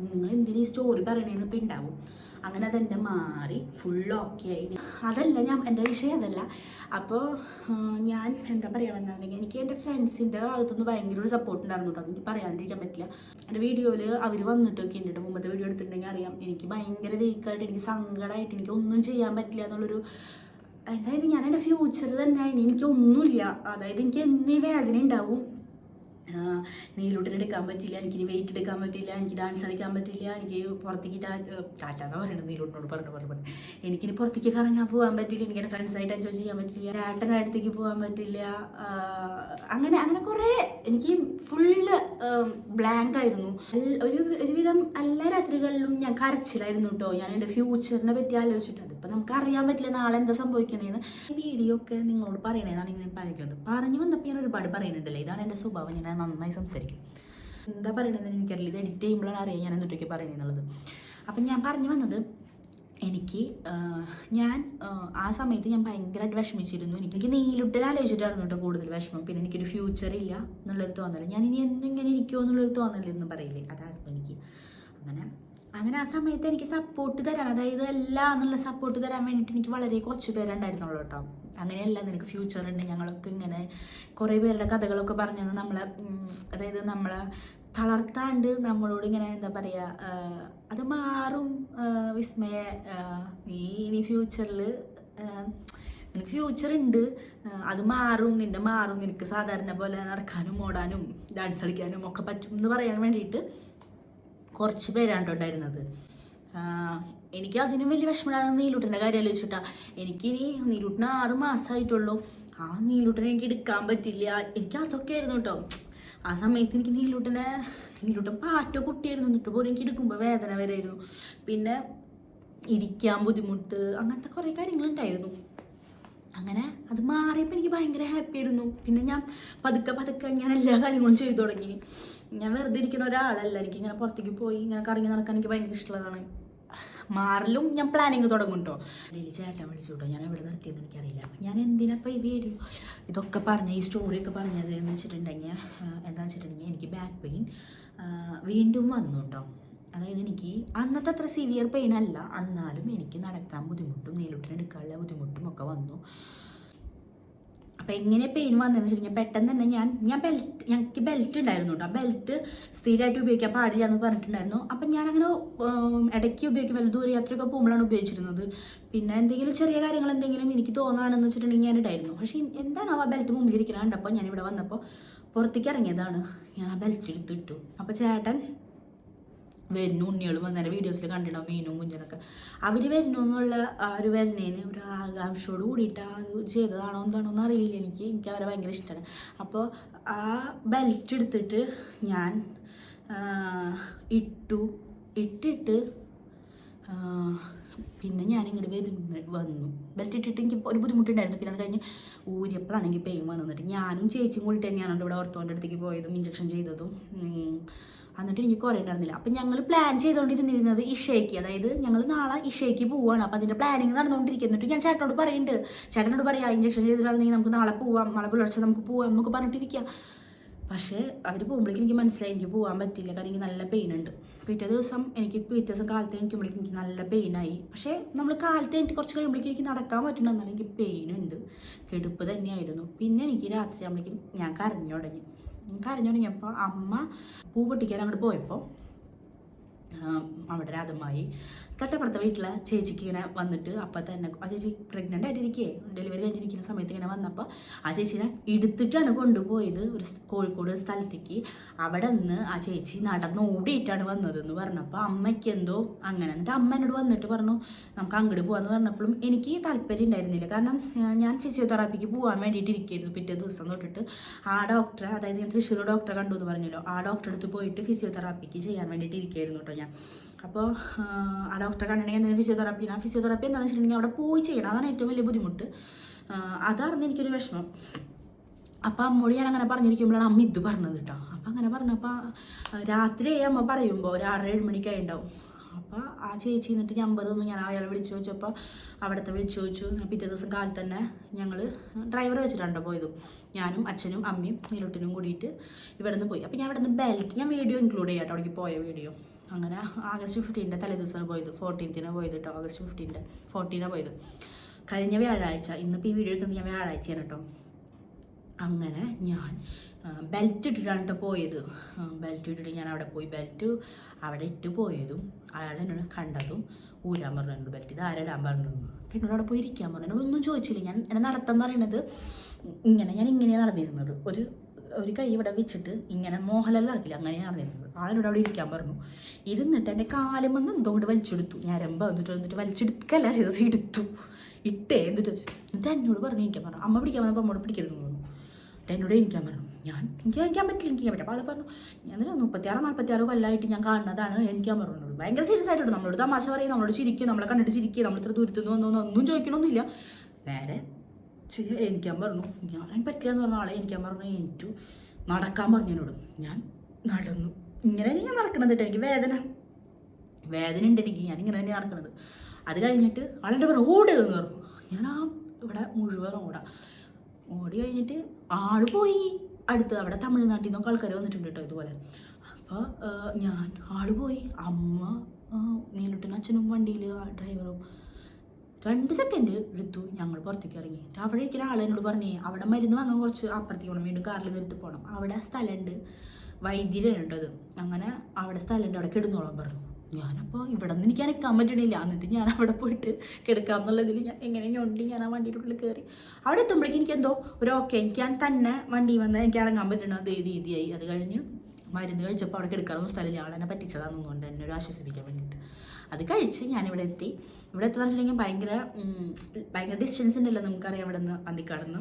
നിങ്ങൾ എന്തിനീ സ്റ്റോറി പറയണേന്ന് ഇപ്പം ഉണ്ടാവും അങ്ങനെ അതെന്റെ മാറി ഫുൾ ഓക്കെ ആയി. അതല്ല ഞാൻ എന്റെ വിഷയം അതല്ല. അപ്പോൾ ഞാൻ എന്താ പറയുക വന്നിട്ടുണ്ടെങ്കിൽ എനിക്ക് എന്റെ ഫ്രണ്ട്സിന്റെ ഭാഗത്തുനിന്ന് ഭയങ്കര ഒരു സപ്പോർട്ട് ഉണ്ടായിരുന്നു കേട്ടോ എനിക്ക് പറയാണ്ടിരിക്കാൻ പറ്റില്ല. എന്റെ വീഡിയോയിൽ അവർ വന്നിട്ടൊക്കെ ഉണ്ട് മുമ്പത്തെ വീഡിയോ എടുത്തിട്ടുണ്ടെങ്കിൽ അറിയാം. എനിക്ക് ഭയങ്കര വീക്കായിട്ട് എനിക്ക് സങ്കടമായിട്ട് എനിക്ക് ഒന്നും ചെയ്യാൻ പറ്റില്ല എന്നുള്ളൊരു അതായത് ഞാൻ എന്റെ ഫ്യൂച്ചർ തന്നെ ഇനി എനിക്ക് ഒന്നുമില്ല. അതായത് എനിക്ക് എന്നീ വേദന ഉണ്ടാവും നീലൂട്ടിന് എടുക്കാൻ പറ്റില്ല എനിക്ക് വെയിറ്റ് എടുക്കാൻ പറ്റില്ല എനിക്ക് ഡാൻസ് കളിക്കാൻ പറ്റില്ല എനിക്ക് പുറത്തേക്ക് ടാറ്റ എന്നാ പറയണത് നീലൂട്ടിനോട് പറഞ്ഞു പറഞ്ഞു പറഞ്ഞു. എനിക്കിനി പുറത്തേക്ക് കറങ്ങാൻ പോകാൻ പറ്റില്ല എനിക്ക് എന്റെ ഫ്രണ്ട്സായിട്ട് എൻജോയ് ചെയ്യാൻ പറ്റില്ല ചേട്ടന്റെ അടുത്തേക്ക് പോകാൻ പറ്റില്ല അങ്ങനെ അങ്ങനെ കുറേ. എനിക്ക് ഫുള്ള് ബ്ലാങ്ക് ആയിരുന്നു. ഒരു ഒരുവിധം എല്ലാ രാത്രികളിലും ഞാൻ കരച്ചിലായിരുന്നു കേട്ടോ. ഞാൻ എന്റെ ഫ്യൂച്ചറിനെ പറ്റി ആലോചിച്ചിട്ട് അതിപ്പോൾ നമുക്ക് അറിയാൻ പറ്റില്ല നാളെ എന്താ സംഭവിക്കണേന്ന്. വീഡിയോ ഒക്കെ നിങ്ങളോട് പറയണേന്നാണ് ഇങ്ങനെ പറയുന്നത്. പറഞ്ഞു വന്നപ്പോൾ ഞാൻ ഒരുപാട് പറയുന്നുണ്ടല്ലോ. ഇതാണ് എന്റെ സ്വഭാവം. ഞാൻ നന്നായി സംസാരിക്കും. എന്താ പറയണതെന്ന് എനിക്കറിയില്ല. ഇത് എഡിറ്റ് ചെയ്യുമ്പോഴാണ് അറിയാം ഞാൻ എന്തൊക്കെ പറയണേന്നുള്ളത് അപ്പം ഞാൻ പറഞ്ഞു വന്നത് എനിക്ക് ഞാൻ ആ, സമയത്ത് ഞാൻ ഭയങ്കരമായിട്ട് വിഷമിച്ചിരുന്നു. എനിക്ക് നീലുട്ടിൽ ആലോചിച്ചിട്ടായിരുന്നു കേട്ടോ കൂടുതൽ വിഷമം. പിന്നെ എനിക്കൊരു ഫ്യൂച്ചർ ഇല്ല എന്നുള്ളൊരു തോന്നൽ ഞാൻ ഇനി ഇങ്ങനെ ഇരിക്കുമോ എന്നുള്ളൊരു തോന്നലെന്ന് പറയില്ലേ? അതായിരുന്നു എനിക്ക്. അങ്ങനെ അങ്ങനെ ആ സമയത്ത് എനിക്ക് സപ്പോർട്ട് തരാൻ അതായത് എല്ലാം എന്നുള്ള സപ്പോർട്ട് തരാൻ വേണ്ടിയിട്ട് എനിക്ക് വളരെ കുറച്ച് പേരുണ്ടായിരുന്നുള്ളൂ കേട്ടോ. അങ്ങനെയല്ല നിനക്ക് ഫ്യൂച്ചർ ഉണ്ട് ഞങ്ങളൊക്കെ ഇങ്ങനെ കുറേ പേരുടെ കഥകളൊക്കെ പറഞ്ഞു തന്ന് നമ്മളെ അതായത് നമ്മളെ തളർത്താണ്ട് നമ്മളോട് ഇങ്ങനെ എന്താ പറയുക അത് മാറും വിസ്മയ നീ ഇനി ഫ്യൂച്ചറിൽ നിനക്ക് ഫ്യൂച്ചർ ഉണ്ട് അത് മാറും നിന്റെ മാറും നിനക്ക് സാധാരണ പോലെ നടക്കാനും ഓടാനും ഡാൻസ് കളിക്കാനും ഒക്കെ പറ്റും എന്ന് പറയാൻ വേണ്ടിയിട്ട് കുറച്ച് പേരാണ് ഉണ്ടായിരുന്നത്. എനിക്ക് അതിനും വലിയ വിഷമമാണ് നീലൂട്ടന്റെ കാര്യം ആലോചിച്ചിട്ടാ. എനിക്കിനി നീലൂട്ടിന് ആറ് മാസമായിട്ടുള്ളൂ. ആ നീലൂട്ടനെ എനിക്ക് എടുക്കാൻ പറ്റില്ല. എനിക്ക് അതൊക്കെ ആയിരുന്നു കേട്ടോ. ആ സമയത്ത് എനിക്ക് നീലൂട്ടനെ നീലൂട്ടൻ പാറ്റോ കുട്ടിയായിരുന്നു. എന്നിട്ട് പോലും എനിക്ക് എടുക്കുമ്പോൾ വേദന വരായിരുന്നു പിന്നെ ഇരിക്കാൻ ബുദ്ധിമുട്ട് അങ്ങനത്തെ കുറേ കാര്യങ്ങളുണ്ടായിരുന്നു. അങ്ങനെ അത് മാറിയപ്പോൾ എനിക്ക് ഭയങ്കര ഹാപ്പി ആയിരുന്നു. പിന്നെ ഞാൻ പതുക്കെ പതുക്കെ ഞാൻ എല്ലാ കാര്യങ്ങളും ചെയ്തു തുടങ്ങി. ഞാൻ വെറുതെ ഇരിക്കുന്ന ഒരാളല്ല. എനിക്ക് ഇങ്ങനെ പുറത്തേക്ക് പോയി ഇങ്ങനെ കറങ്ങി നടക്കാൻ എനിക്ക് ഭയങ്കര ഇഷ്ടമുള്ളതാണ്. മാറിലും ഞാൻ പ്ലാനിങ് തുടങ്ങും കേട്ടോ ഡെയിലി ചേട്ടൻ വിളിച്ചു കേട്ടോ ഞാൻ എവിടെ നിർത്തിയെന്ന് എനിക്കറിയില്ല. അപ്പം ഞാൻ എന്തിനപ്പോൾ ഈ വീഡിയോ ഇതൊക്കെ പറഞ്ഞ ഈ സ്റ്റോറിയൊക്കെ പറഞ്ഞത് എന്ന് വെച്ചിട്ടുണ്ടെങ്കിൽ എന്താണെന്ന് വെച്ചിട്ടുണ്ടെങ്കിൽ എനിക്ക് ബാക്ക് പെയിൻ വീണ്ടും വന്നു കേട്ടോ അതായത് എനിക്ക് അന്നത്തെ അത്ര സിവിയർ പെയിൻ അല്ല. എന്നാലും എനിക്ക് നടക്കാൻ ബുദ്ധിമുട്ടും നീലൂട്ടിനെടുക്കാനുള്ള ബുദ്ധിമുട്ടും ഒക്കെ വന്നു. അപ്പം എങ്ങനെ പെയിൻ വന്നതെന്ന് വെച്ചിട്ടുണ്ടെങ്കിൽ പെട്ടെന്ന് തന്നെ ഞാൻ ഞാൻ ബെൽറ്റ് ഞങ്ങൾക്ക് ബെൽറ്റ് ഉണ്ടായിരുന്നു കേട്ടോ ബെൽറ്റ് സ്ഥിരമായിട്ട് ഉപയോഗിക്കാൻ പാടില്ല എന്ന് പറഞ്ഞിട്ടുണ്ടായിരുന്നു. അപ്പം ഞാനങ്ങനെ ഇടയ്ക്ക് ഉപയോഗിക്കും. വല്ല ദൂരയാത്രയൊക്കെ പോകുമ്പോഴാണ് ഉപയോഗിച്ചിരുന്നത്. പിന്നെ എന്തെങ്കിലും ചെറിയ കാര്യങ്ങൾ എന്തെങ്കിലും എനിക്ക് തോന്നുകയാണെന്ന് വെച്ചിട്ടുണ്ടെങ്കിൽ ഞാൻ ഇടായിരുന്നു. പക്ഷേ എന്താണ് ആ ബെൽറ്റ് മുമ്പിൽ ഇരിക്കുന്നത് കണ്ടപ്പോൾ ഞാനിവിടെ വന്നപ്പോൾ പുറത്തേക്ക് ഇറങ്ങിയതാണ്. ഞാൻ ആ ബെൽറ്റ് എടുത്തിട്ടു അപ്പോൾ ചേട്ടൻ വരുന്നു ഉണ്ണികളും വന്നേരം വീഡിയോസിൽ കണ്ടിട്ടുണ്ടാവും മീനും കുഞ്ഞിനൊക്കെ അവർ വരുന്നു എന്നുള്ള ആ ഒരു വരുന്നതിന് ഒരു ആകാംക്ഷയോട് കൂടിയിട്ട് ആ ഒരു ചെയ്തതാണോ എന്താണോ എന്ന് അറിയില്ല എനിക്ക്. എനിക്ക് അവരെ ഭയങ്കര ഇഷ്ടമാണ് അപ്പോൾ ആ ബെൽറ്റ് എടുത്തിട്ട് ഞാൻ ഇട്ടു. ഇട്ടിട്ട് പിന്നെ ഞാൻ ഇങ്ങോട്ട് വരുന്ന വന്നു. ബെൽറ്റ് ഇട്ടിട്ട് എനിക്ക് ഒരു ബുദ്ധിമുട്ടുണ്ടായിരുന്നു. പിന്നെ അത് കഴിഞ്ഞ് ഊരിയപ്പോഴാണെങ്കിൽ പെയിൻ വന്നിട്ട് ഞാനും ചേച്ചിയും കൂടി തന്നെയാണ് ഇവിടെ ഓർത്തോന്റെ അടുത്തേക്ക് പോയതും ഇഞ്ചക്ഷൻ ചെയ്തതും. എന്നിട്ട് എനിക്ക് കുറേ ഉണ്ടായിരുന്നില്ല. അപ്പം ഞങ്ങൾ പ്ലാൻ ചെയ്തുകൊണ്ടിരുന്നിരുന്നത് ഇഷയ്ക്ക്. അതായത് ഞങ്ങൾ നാളെ ഇഷയ്ക്ക് പോവുകയാണ് അപ്പം അതിന്റെ പ്ലാനിങ് നടന്നുകൊണ്ടിരിക്കുന്നു എന്നിട്ട് ഞാൻ ചേട്ടനോട് പറയുന്നുണ്ട് ചേട്ടനോട് പറയാം ഇഞ്ചക്ഷൻ ചെയ്തിട്ടുണ്ടെങ്കിൽ നമുക്ക് നാളെ പോവാം. നാളെ പുലർച്ചെ നമുക്ക് പോവാം നമുക്ക് പറഞ്ഞിട്ടിരിക്കാം. പക്ഷേ അവർ പോകുമ്പോഴേക്കും എനിക്ക് മനസ്സിലായി എനിക്ക് പോകാൻ പറ്റില്ല. കാരണം എനിക്ക് നല്ല പെയിൻ ഉണ്ട്. പിറ്റേ ദിവസം എനിക്ക് പിറ്റേ ദിവസം കാലത്ത് എനിക്കുമ്പോഴേക്കും എനിക്ക് നല്ല പെയിനായി പക്ഷേ നമ്മൾ കാലത്ത് എനിക്ക് കുറച്ച് കഴിയുമ്പോഴേക്കും എനിക്ക് നടക്കാൻ പറ്റുന്നുണ്ടെന്നാണ് എനിക്ക് പെയിൻ ഉണ്ട്. കെടുപ്പ് തന്നെയായിരുന്നു. പിന്നെ എനിക്ക് രാത്രി ആകുമ്പോഴേക്കും ഞാൻ കരഞ്ഞു തുടങ്ങി. കരഞ്ഞു തുടങ്ങിയപ്പോൾ അമ്മ പൂ പൊട്ടിക്കാൻ അങ്ങോട്ട് പോയപ്പോൾ അവിടെ രാധമായി തൊട്ടപ്പുറത്തെ വീട്ടിലെ ചേച്ചിക്ക് ഇങ്ങനെ വന്നിട്ട് അപ്പം തന്നെ ആ ചേച്ചി പ്രഗ്നന്റ് ആയിട്ടിരിക്കേ ഡെലിവറി കഴിഞ്ഞിരിക്കുന്ന സമയത്ത് ഇങ്ങനെ വന്നപ്പോൾ ആ ചേച്ചിനെ എടുത്തിട്ടാണ് കൊണ്ടുപോയത് ഒരു കോഴിക്കോട് സ്ഥലത്തേക്ക്. അവിടെ നിന്ന് ആ ചേച്ചി നടന്ന് ഓടിയിട്ടാണ് വന്നതെന്ന് പറഞ്ഞപ്പോൾ അമ്മയ്ക്ക് എന്തോ അങ്ങനെ എന്നിട്ട് അമ്മ എന്നോട് വന്നിട്ട് പറഞ്ഞു നമുക്ക് അങ്ങോട്ട് പോകാമെന്ന് പറഞ്ഞപ്പോഴും എനിക്ക് താല്പര്യം ഉണ്ടായിരുന്നില്ല. കാരണം ഞാൻ ഫിസിയോതെറാപ്പിക്ക് പോകാൻ വേണ്ടിയിട്ട് ഇരിക്കുകയായിരുന്നു പിറ്റേ ദിവസം തൊട്ടിട്ട്. ആ ഡോക്ടറെ അതായത് ഞാൻ തൃശ്ശൂർ ഡോക്ടറെ കണ്ടു എന്ന് പറഞ്ഞല്ലോ. ആ ഡോക്ടറെ അടുത്ത് പോയിട്ട് ഫിസിയോതെറാപ്പിക്ക് ചെയ്യാൻ വേണ്ടിയിട്ട് ഇരിക്കുകയായിരുന്നു കേട്ടോ ഞാൻ. അപ്പോൾ ആ ഡോക്ടറെ കണ്ടിട്ടുണ്ടെങ്കിൽ എന്തെങ്കിലും ഫിസിയോതെറാപ്പി ആ ഫിസിയോതെറാപ്പി എന്താണെന്ന് വെച്ചിട്ടുണ്ടെങ്കിൽ അവിടെ പോയി ചെയ്യണം. അതാണ് ഏറ്റവും വലിയ ബുദ്ധിമുട്ട്. അതായിരുന്നു എനിക്കൊരു വിഷമം. അപ്പം അമ്മോട് ഞാൻ അങ്ങനെ പറഞ്ഞിരിക്കുമ്പോഴാണ് അമ്മ ഇത് പറഞ്ഞത് കേട്ടോ. അപ്പം അങ്ങനെ പറഞ്ഞപ്പോൾ രാത്രി അമ്മ പറയുമ്പോൾ ഒരു ആറര ഏഴ് മണിക്കായി ഉണ്ടാവും. അപ്പോൾ ആ ചേച്ചി എന്നിട്ട് നമ്പർ തന്നു. ഞാൻ അയാളെ വിളിച്ചു ചോദിച്ചപ്പോൾ അവിടുത്തെ വിളിച്ചു ചോദിച്ചു. പിറ്റേ ദിവസം കാലത്ത് തന്നെ ഞങ്ങൾ ഡ്രൈവറെ വെച്ചിട്ടാണ് പോയത്. ഞാനും അച്ഛനും അമ്മയും നീലൊട്ടിനും കൂടിയിട്ട് ഇവിടെ നിന്ന് പോയി. അപ്പോൾ ഞാൻ ഇവിടെ നിന്ന് ബെൽറ്റ് ഞാൻ വീഡിയോ ഇൻക്ലൂഡ് ചെയ്യാം കേട്ടോ. അവിടേക്ക് പോയ വീഡിയോ അങ്ങനെ ആഗസ്റ്റ് ഫിഫ്റ്റീന്റെ തലേ ദിവസമാണ് പോയത്. ഫോർട്ടീൻത്തിനാണ് പോയത് കേട്ടോ ആഗസ്റ്റ് ഫിഫ്റ്റീന്റെ ഫോർട്ടീനാണ് പോയത്. കഴിഞ്ഞ വ്യാഴാഴ്ച ഇന്നിപ്പോൾ ഈ വീഡിയോ എടുക്കുന്നത് ഞാൻ വ്യാഴാഴ്ചയാണ് കേട്ടോ അങ്ങനെ ഞാൻ ബെൽറ്റ് ഇട്ടിട്ടാണ് പോയത്. ബെൽറ്റ് ഇട്ടിട്ട് ഞാൻ അവിടെ പോയി. ബെൽറ്റ് അവിടെ ഇട്ട് പോയതും അയാൾ എന്നോട് കണ്ടതും ഊരാൻ പറഞ്ഞു ബെൽറ്റ് ഇത് ആരിടാൻ പറഞ്ഞു? എന്നോട് അവിടെ പോയി ഇരിക്കാൻ പറഞ്ഞു. എന്നോട് ഒന്നും ചോദിച്ചില്ല. ഞാൻ എന്നെ നടത്തം പറയുന്നത് ഇങ്ങനെ ഞാൻ ഇങ്ങനെയാണ് നടന്നിരുന്നത്. ഒരു ഒരു കൈ ഇവിടെ വെച്ചിട്ട് ഇങ്ങനെ മോഹൻലാൽ നടക്കില്ല. അങ്ങനെയാണ് നിന്നത് ആളോട് അവിടെ ഇരിക്കാൻ പറഞ്ഞു. ഇരുന്നിട്ട് എന്റെ കാലം വന്ന് എന്തുകൊണ്ട് വലിച്ചെടുത്തു. ഞരമ്പ് വന്നിട്ട് വന്നിട്ട് വലിച്ചെടുക്കല്ല ചെയ്തത്. എടുത്തു ഇട്ടേ എന്നിട്ട്. എന്നിട്ട് എന്നോട് പറഞ്ഞു എനിക്കാൻ പറഞ്ഞു. അമ്മ പിടിക്കാൻ വന്നപ്പോൾ അമ്മോട് പിടിക്കരുത് പറഞ്ഞു. എന്നിട്ട് എന്നോട് എനിക്കാൻ പറഞ്ഞു. ഞാൻ എനിക്ക് എനിക്കാൻ പറ്റില്ല എനിക്ക് പറ്റില്ല. അപ്പോൾ ആൾ പറഞ്ഞു ഞാൻ മുപ്പത്തിയാറ് നാൽപ്പത്തിയാറ് കൊല്ലമായിട്ട് ഞാൻ കാണുന്നതാണ് എനിക്കാൻ പറഞ്ഞു ഭയങ്കര സീരിയസ് ആയിട്ടുണ്ട്. നമ്മളോട് തമാശ പറയും. നമ്മളോട് ചിരിക്കും. നമ്മളെ കണ്ടിട്ട് ചിരിക്കുക നമ്മൾ ഇത്ര വന്നൊന്നും നിന്ന് വന്നു ഒന്നും ചോദിക്കണമൊന്നുമില്ല നേരെ ചെയ്യ എനിക്കാൻ പറഞ്ഞു. ഞാൻ പറ്റില്ലെന്ന് പറഞ്ഞ ആളെ എനിക്കാൻ പറഞ്ഞു. എനിക്കു നടക്കാൻ പറഞ്ഞു എന്നോട്. ഞാൻ നടന്നു. ഇങ്ങനെ ഞാൻ നടക്കണത് കേട്ടോ എനിക്ക് വേദന. വേദന ഉണ്ട് എനിക്ക്. ഞാൻ ഇങ്ങനെ തന്നെ നടക്കണത്. അത് കഴിഞ്ഞിട്ട് ആളെന്റെ പറഞ്ഞു ഓടുക പറഞ്ഞു. ഞാൻ ആ ഇവിടെ മുഴുവൻ ഓടാം. ഓടി കഴിഞ്ഞിട്ട് ആൾ പോയി. അടുത്ത് അവിടെ തമിഴ്നാട്ടിൽ നിന്നൊക്കെ ആൾക്കാർ വന്നിട്ടുണ്ട് കേട്ടോ ഇതുപോലെ. അപ്പോൾ ഞാൻ ആൾ പോയി. അമ്മ നീലുട്ടനും അച്ഛനും വണ്ടിയിൽ ഡ്രൈവറും രണ്ട് സെക്കൻഡ് എടുത്തു ഞങ്ങൾ പുറത്തേക്ക് ഇറങ്ങി. എന്നിട്ട് അവിടെ ഇരിക്കുന്ന ആൾ എന്നോട് പറഞ്ഞേ അവിടെ മരുന്ന് വാങ്ങാൻ കുറച്ച് അപ്പുറത്തേക്ക് പോകണം വീണ്ടും കാറിൽ കയറിട്ട് പോകണം അവിടെ സ്ഥലമുണ്ട് വൈദ്യരുണ്ട് അത്. അങ്ങനെ അവിടെ സ്ഥലമുണ്ട് അവിടെ കിടന്നോളാൻ പറഞ്ഞു. ഞാനപ്പോൾ ഇവിടെ നിന്ന് എനിക്ക് നിൽക്കാൻ പറ്റണില്ല. എന്നിട്ട് ഞാൻ അവിടെ പോയിട്ട് കിടക്കുക എന്നുള്ളതിൽ ഞാൻ എങ്ങനെ ഉണ്ട്? ഞാൻ ആ വണ്ടിയുടെ ഉള്ളിൽ കയറി. അവിടെ എത്തുമ്പോഴേക്കും എനിക്ക് എന്തോ ഒരു ഓക്കെ എനിക്ക് ഞാൻ തന്നെ വണ്ടി വന്ന് എനിക്ക് ഇറങ്ങാൻ പറ്റണ അതേ രീതിയായി. അത് കഴിഞ്ഞ് മരുന്ന് കഴിച്ചപ്പോൾ അവിടെ കിടക്കാറൊന്നും സ്ഥലമില്ല. ആളെന്നെ പറ്റിച്ചതാണെന്നുകൊണ്ട് എന്നെ ഒരു ആശ്വസിപ്പിക്കാൻ വേണ്ടിയിട്ട്. അത് കഴിച്ച് ഞാനിവിടെ എത്തി. ഇവിടെ എത്തുന്ന വെച്ചിട്ടുണ്ടെങ്കിൽ ഭയങ്കര ഭയങ്കര ഡിസ്റ്റൻസ് ഉണ്ടല്ലോ നമുക്കറിയാം ഇവിടെ നിന്ന് പന്തിക്കാടുന്ന്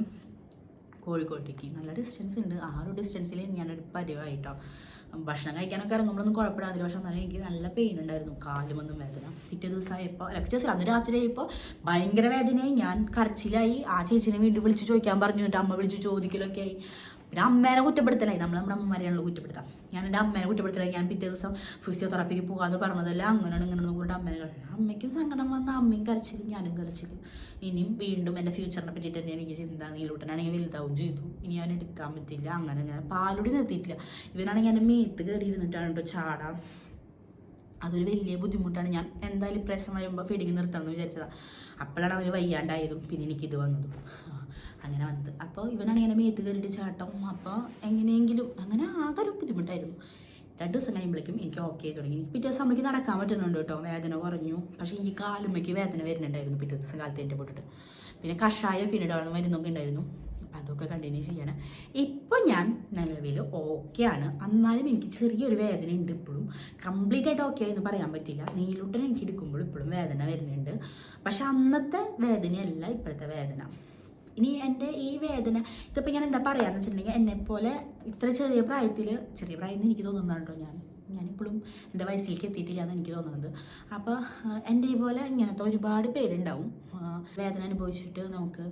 കോഴിക്കോട്ടേക്ക്. നല്ല ഡിസ്റ്റൻസ് ഉണ്ട്. ആ ഒരു ഡിസ്റ്റൻസിൽ ഞാനൊരു പരിവായിട്ടോ. ഭക്ഷണം കഴിക്കാനൊക്കെ ഇറങ്ങുമ്പോഴൊന്നും കുഴപ്പമില്ല പക്ഷെ അന്നേരം എനിക്ക് നല്ല പെയിൻ ഉണ്ടായിരുന്നു. കാലുമൊന്നും വേദന. പിറ്റേ ദിവസമായപ്പോൾ അല്ല പിറ്റേ ദിവസം അന്ന് രാത്രി ആയപ്പോൾ ഭയങ്കര വേദനയായി. ഞാൻ കരച്ചിലായി. ആ ചേച്ചിനെ വീണ്ടും വിളിച്ച് ചോദിക്കാൻ പറഞ്ഞു. എന്നിട്ട് അമ്മ വിളിച്ച് ചോദിക്കലൊക്കെ ആയി. പിന്നെ അമ്മേനെ കുറ്റപ്പെടുത്തലായി. നമ്മൾ നമ്മുടെ അമ്മമാരെയാണല്ലോ കുറ്റപ്പെടുത്താം. ഞാൻ എന്റെ അമ്മേനെ കുറ്റപ്പെടുത്തലായി. ഞാൻ പിറ്റേ ദിവസം ഫിസിയോതെറാപ്പിക്ക് പോകാമെന്ന് പറഞ്ഞതല്ല അങ്ങനെയാണ് ഇങ്ങനെ കൊണ്ട് അമ്മേനെ കളഞ്ഞു അമ്മയ്ക്കും സങ്കടം വന്ന അമ്മയും കരച്ചില്ല ഞാനും കരച്ചില്ല ഇനിയും വീണ്ടും എന്റെ ഫ്യൂച്ചറിനെ പറ്റിയിട്ട് തന്നെ എനിക്ക് ചിന്ത. നീലൂട്ടനാണെങ്കിൽ വലുതാവും ചെയ്തു. ഇനി ഞാൻ എടുക്കാൻ പറ്റില്ല. അങ്ങനെ അങ്ങനെ പാലുടി നിർത്തിയിട്ടില്ല. ഇവനാണെങ്കിൽ എന്റെ മേത്ത് കയറി ഇരുന്നിട്ടാണ് കേട്ടോ ചാടാം അതൊരു വലിയ ബുദ്ധിമുട്ടാണ്. ഞാൻ എന്തായാലും പ്രശ്നം വരുമ്പോൾ ഫീഡിങ് നിർത്താമെന്ന് വിചാരിച്ചതാണ് അപ്പോഴാണ് അവർ വയ്യാണ്ടായതും പിന്നെ എനിക്കിത് വന്നതും. അങ്ങനെ വന്നത്. അപ്പോൾ ഇവനാണ് ഇങ്ങനെ മേത്ത് കയറിയിട്ട് ചാട്ടം. അപ്പോൾ എങ്ങനെയെങ്കിലും അങ്ങനെ ആകെ ഒരു ബുദ്ധിമുട്ടായിരുന്നു. രണ്ട് ദിവസം കഴിയുമ്പോഴേക്കും എനിക്ക് ഓക്കെ ആയി തുടങ്ങി. പിറ്റേ ദിവസം നമ്മൾക്ക് നടക്കാൻ പറ്റുന്നുണ്ട് കേട്ടോ. വേദന കുറഞ്ഞു. പക്ഷേ എനിക്ക് കാലുമ്മയ്ക്ക് വേദന വരുന്നുണ്ടായിരുന്നു പിറ്റേ ദിവസം കാലത്ത് എന്റെ പോട്ടിട്ട്. പിന്നെ കഷായമൊക്കെ ഉണ്ടായിരുന്നു മരുന്നൊക്കെ ഉണ്ടായിരുന്നു. അതൊക്കെ കണ്ടിന്യൂ ചെയ്യണം. ഇപ്പോൾ ഞാൻ നിലവിൽ ഓക്കെ ആണ്. എന്നാലും എനിക്ക് ചെറിയൊരു വേദന ഉണ്ട് ഇപ്പോഴും. കംപ്ലീറ്റ് ആയിട്ട് ഓക്കെ ആയെന്ന് പറയാൻ പറ്റില്ല. നീലൂട്ടൻ എനിക്ക് എടുക്കുമ്പോൾ ഇപ്പോഴും വേദന വരുന്നുണ്ട്. പക്ഷെ അന്നത്തെ വേദനയല്ല ഇപ്പോഴത്തെ വേദന. ഇനി എന്റെ ഈ വേദന ഇതിപ്പോൾ ഞാൻ എന്താ പറയാന്ന് വെച്ചിട്ടുണ്ടെങ്കിൽ എന്നെപ്പോലെ ഇത്ര ചെറിയ പ്രായത്തിൽ ചെറിയ പ്രായം എന്ന് എനിക്ക് തോന്നുന്നുണ്ടോ ഞാൻ? ഞാനിപ്പോഴും എന്റെ വയസ്സിലേക്ക് എത്തിയിട്ടില്ല എന്ന് എനിക്ക് തോന്നുന്നത് അപ്പോൾ എന്റെ ഇതുപോലെ പോലെ ഇങ്ങനത്തെ ഒരുപാട് പേരുണ്ടാവും. വേദന അനുഭവിച്ചിട്ട് നമുക്ക്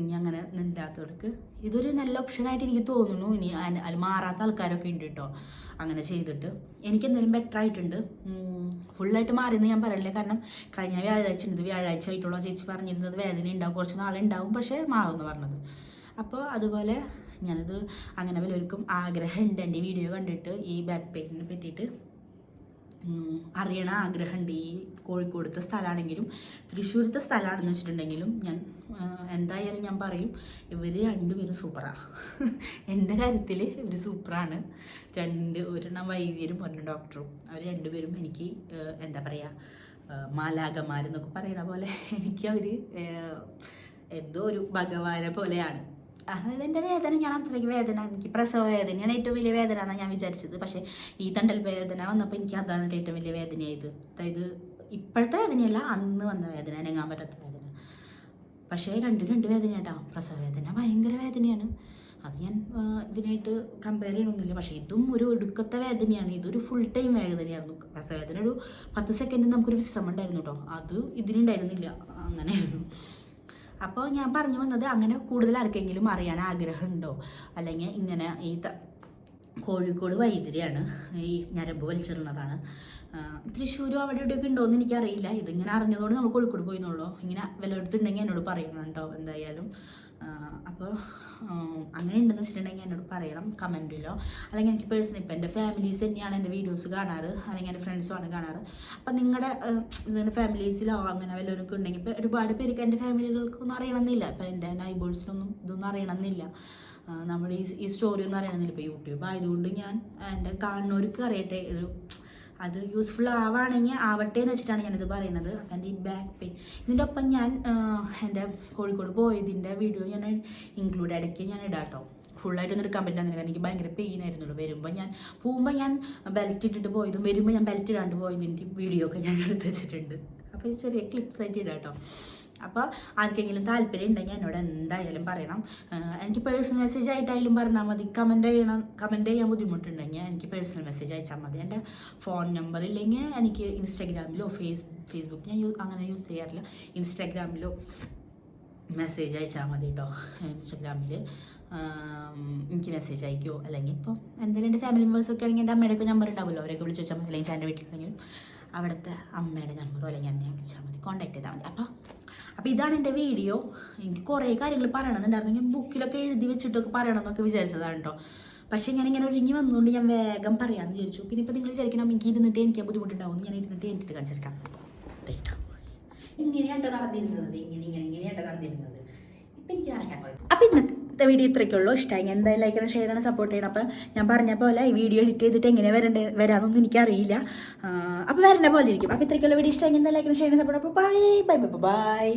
ഇനി അങ്ങനെ നിണ്ടാത്തവർക്ക് ഇതൊരു നല്ല ഓപ്ഷനായിട്ട് എനിക്ക് തോന്നുന്നു. ഇനി അതിൽ അത് മാറാത്ത ആൾക്കാരൊക്കെ ഉണ്ട് കേട്ടോ. അങ്ങനെ ചെയ്തിട്ട് എനിക്ക് എന്തെങ്കിലും ബെറ്റർ ആയിട്ടുണ്ട്. ഫുള്ളായിട്ട് മാറിയെന്ന് ഞാൻ പറയില്ല കാരണം കഴിഞ്ഞ വ്യാഴാഴ്ച ഉണ്ട്. വ്യാഴാഴ്ച ആയിട്ടുള്ള ചേച്ചി പറഞ്ഞിരുന്നത്. വേദന ഉണ്ടാവും കുറച്ച് നാളുണ്ടാവും. പക്ഷേ മാറുമെന്ന് പറഞ്ഞത്. അപ്പോൾ അതുപോലെ ഞാനത് അങ്ങനെ പലർക്കും ആഗ്രഹമുണ്ട്. എന്റെ വീഡിയോ കണ്ടിട്ട് ഈ ബാക്ക് പെയിനിനെ പറ്റിയിട്ട്. അറിയണ ആഗ്രഹമുണ്ട്. ഈ കോഴിക്കോടത്തെ സ്ഥലമാണെങ്കിലും തൃശ്ശൂരത്തെ സ്ഥലമാണെന്ന് വെച്ചിട്ടുണ്ടെങ്കിലും ഞാൻ എന്തായാലും ഞാൻ പറയും ഇവർ രണ്ടുപേരും സൂപ്പറാണ് എന്റെ കാര്യത്തിൽ ഇവർ സൂപ്പറാണ് രണ്ട് ഒരെണ്ണം വൈദ്യരും ഒരെണ്ണം ഡോക്ടറും അവർ രണ്ടുപേരും എനിക്ക് എന്താ പറയുക മാലാകന്മാരെന്നൊക്കെ പറയണ പോലെ എനിക്ക് അവർ എന്തോ ഒരു ഭഗവാനെ പോലെയാണ്. അതായത് എന്റെ വേദന ഞാൻ അത്രയ്ക്ക് വേദന എനിക്ക് പ്രസവ വേദനയാണ് ഏറ്റവും വലിയ വേദന എന്നാണ് ഞാൻ വിചാരിച്ചത്. പക്ഷേ ഈ തണ്ടൽ വേദന വന്നപ്പോൾ എനിക്ക് അതാണ് ഏറ്റവും വലിയ വേദനയായത്. അതായത് ഇപ്പോഴത്തെ വേദനയല്ല അന്ന് വന്ന വേദന അനങ്ങാൻ പറ്റാത്ത വേദന. പക്ഷേ രണ്ടും രണ്ട് വേദനയാട്ടോ. പ്രസവ വേദന ഭയങ്കര വേദനയാണ്. അത് ഞാൻ ഇതിനായിട്ട് കമ്പയർ ചെയ്യണമെന്നില്ല പക്ഷേ ഇതും ഒരു ഒടുക്കത്തെ വേദനയാണ്. ഇതൊരു ഫുൾ ടൈം വേദനയായിരുന്നു. പ്രസവ വേദന ഒരു പത്ത് സെക്കൻഡ് നമുക്കൊരു വിശ്രമം ഉണ്ടായിരുന്നു കേട്ടോ. അത് ഇതിനുണ്ടായിരുന്നില്ല. അങ്ങനെയായിരുന്നു. അപ്പോൾ ഞാൻ പറഞ്ഞു വന്നത് അങ്ങനെ കൂടുതൽ ആർക്കെങ്കിലും അറിയാൻ ആഗ്രഹമുണ്ടോ? അല്ലെങ്കിൽ ഇങ്ങനെ ഈ കോഴിക്കോട് വൈദ്യരെയാണ് ഈ ഞരമ്പ് വലിച്ചിടുന്നതാണ്. തൃശ്ശൂരും അവിടെ ഇവിടെയൊക്കെ ഉണ്ടോ എന്ന് എനിക്കറിയില്ല. ഇതിങ്ങനെ അറിഞ്ഞതുകൊണ്ട് നമ്മൾ കോഴിക്കോട് പോയിന്നുള്ളൂ ഇങ്ങനെ എടുത്തുണ്ടെങ്കിൽ എന്നോട് പറയണം കേട്ടോ എന്തായാലും? അപ്പോൾ അങ്ങനെ ഉണ്ടെന്ന് വെച്ചിട്ടുണ്ടെങ്കിൽ എന്നോട് പറയണം കമന്റിലോ അല്ലെങ്കിൽ എനിക്ക് പേഴ്സണൽ ഇപ്പം എന്റെ ഫാമിലീസ് തന്നെയാണ് എന്റെ വീഡിയോസ് കാണാറ്. അല്ലെങ്കിൽ എന്റെ ഫ്രണ്ട്സുമാണ് കാണാറ്. അപ്പം നിങ്ങളുടെ നിങ്ങളുടെ ഫാമിലീസിലോ അങ്ങനെ വല്ലവരൊക്കെ ഉണ്ടെങ്കിൽ ഇപ്പം ഒരുപാട് പേർക്ക് എന്റെ ഫാമിലികൾക്കൊന്നും അറിയണമെന്നില്ല. ഇപ്പം എന്റെ നൈബേഴ്സിനൊന്നും ഇതൊന്നും അറിയണമെന്നില്ല. നമ്മുടെ ഈ ഈ സ്റ്റോറി ഒന്നും അറിയണമെന്നില്ല. ഇപ്പോൾ യൂട്യൂബ് ആയതുകൊണ്ട് ഞാൻ എന്റെ കാണുന്നവർക്ക് അറിയട്ടെ. ഒരു അത് യൂസ്ഫുൾ ആവുകയാണെങ്കിൽ ആവട്ടെ എന്ന് വെച്ചിട്ടാണ് ഞാനിത് പറയുന്നത്. അപ്പം എന്റെ ഈ ബാക്ക് പെയിൻ ഇതിന്റെ ഒപ്പം ഞാൻ എന്റെ കോഴിക്കോട് പോയതിന്റെ വീഡിയോ ഞാൻ ഇൻക്ലൂഡ് ഇടയ്ക്ക് ഞാൻ ഇടാം കേട്ടോ ഫുള്ളായിട്ടൊന്നും എടുക്കാൻ പറ്റില്ല എനിക്ക് ഭയങ്കര പെയിൻ ആയിരുന്നുള്ളൂ. വരുമ്പോൾ ഞാൻ പോകുമ്പോൾ ഞാൻ ബെൽറ്റ് ഇട്ടിട്ട് പോയതും വരുമ്പോൾ ഞാൻ ബെൽറ്റ് ഇടാണ്ട് പോയതിന്റെ വീഡിയോ ഒക്കെ ഞാൻ എടുത്ത് വെച്ചിട്ടുണ്ട്. അപ്പോൾ ചെറിയ ക്ലിപ്സ് ആയിട്ട് ഇടാം കേട്ടോ അപ്പോൾ ആർക്കെങ്കിലും താല്പര്യം ഉണ്ടെങ്കിൽ എന്നോട് എന്തായാലും പറയണം. എനിക്ക് പേഴ്സണൽ മെസ്സേജ് ആയിട്ടായാലും പറഞ്ഞാൽ മതി. കമന്റ് ചെയ്യണം. കമന്റ് ചെയ്യാൻ ബുദ്ധിമുട്ടുണ്ടെങ്കിൽ എനിക്ക് പേഴ്സണൽ മെസ്സേജ് അയച്ചാൽ മതി. എന്റെ ഫോൺ നമ്പർ ഇല്ലെങ്കിൽ എനിക്ക് ഇൻസ്റ്റാഗ്രാമിലോ ഫേസ് ഫേസ്ബുക്ക് ഞാൻ അങ്ങനെ യൂസ് ചെയ്യാറില്ല. ഇൻസ്റ്റാഗ്രാമിലോ മെസ്സേജ് അയച്ചാൽ മതി കേട്ടോ ഇൻസ്റ്റാഗ്രാമിൽ എനിക്ക് മെസ്സേജ് അയക്കുമോ അല്ലെങ്കിൽ ഇപ്പോൾ എന്തെങ്കിലും എന്റെ ഫാമിലി മെമ്പേഴ്സൊക്കെ ആണെങ്കിൽ എന്റെ അമ്മയുടെ ഒക്കെ നമ്പർ ഉണ്ടാവുമല്ലോ അവരൊക്കെ വിളിച്ച് വെച്ചാൽ മതി. അല്ലെങ്കിൽ എന്റെ വീട്ടിലുണ്ടെങ്കിലും അവിടുത്തെ അമ്മയുടെ നമ്പറോ അല്ലെങ്കിൽ എന്നെ വിളിച്ചാൽ മതി. കോൺടാക്ട് ചെയ്താൽ മതി. അപ്പോൾ അപ്പോൾ ഇതാണ് എന്റെ വീഡിയോ എനിക്ക് കുറേ കാര്യങ്ങൾ പറയണമെന്നുണ്ടായിരുന്നു. ഞാൻ ബുക്കിലൊക്കെ എഴുതി വെച്ചിട്ടൊക്കെ പറയണമെന്നൊക്കെ വിചാരിച്ചതാണ് കേട്ടോ പക്ഷേ ഞാൻ ഇങ്ങനെ ഒരുങ്ങി വന്നുകൊണ്ട് ഞാൻ വേഗം പറയാമെന്ന് വിചാരിച്ചു. പിന്നെ ഇപ്പോൾ നിങ്ങൾ വിചാരിക്കണം എനിക്ക് ഇരുന്നിട്ട് എനിക്ക് ബുദ്ധിമുട്ടുണ്ടാവും ഞാൻ ഇരുന്നിട്ട് എനിക്ക് കാണിച്ചെടുക്കാം. ദേ ഇങ്ങനെയാട്ടോ നടന്നിരുന്നത്. ഇങ്ങനെ ഇങ്ങനെ ഇങ്ങനെയാട്ടോ നടന്നിരുന്നത്. ഇപ്പം എനിക്ക് നടക്കാൻ അപ്പോൾ അപ്പം ഇന്നത്തെ ഇന്നത്തെ വീഡിയോ ഇത്രയ്ക്കുള്ളൂ ഇഷ്ടമായി എന്തായാലും ലൈക്ക് ചെയ്യണം ഷെയർ ചെയ്യണം സപ്പോർട്ട് ചെയ്യണം. അപ്പോൾ ഞാൻ പറഞ്ഞ പോലെ ഈ വീഡിയോ എഡിറ്റ് ചെയ്തിട്ട് എങ്ങനെ വരണ്ടേ വരാമെന്നൊന്നും എനിക്കറിയില്ല. അപ്പോൾ വരേണ്ട പോലെ ഇരിക്കും. അപ്പോൾ ഇത്രയ്ക്കുള്ള വീഡിയോ ഇഷ്ടമായി എന്തായാലും ലൈക്ക് ചെയ്യണം ഷെയർ ചെയ്യണം. സപ്പോർട്ട് അപ്പോൾ ബൈ ബൈ ബൈ ബൈ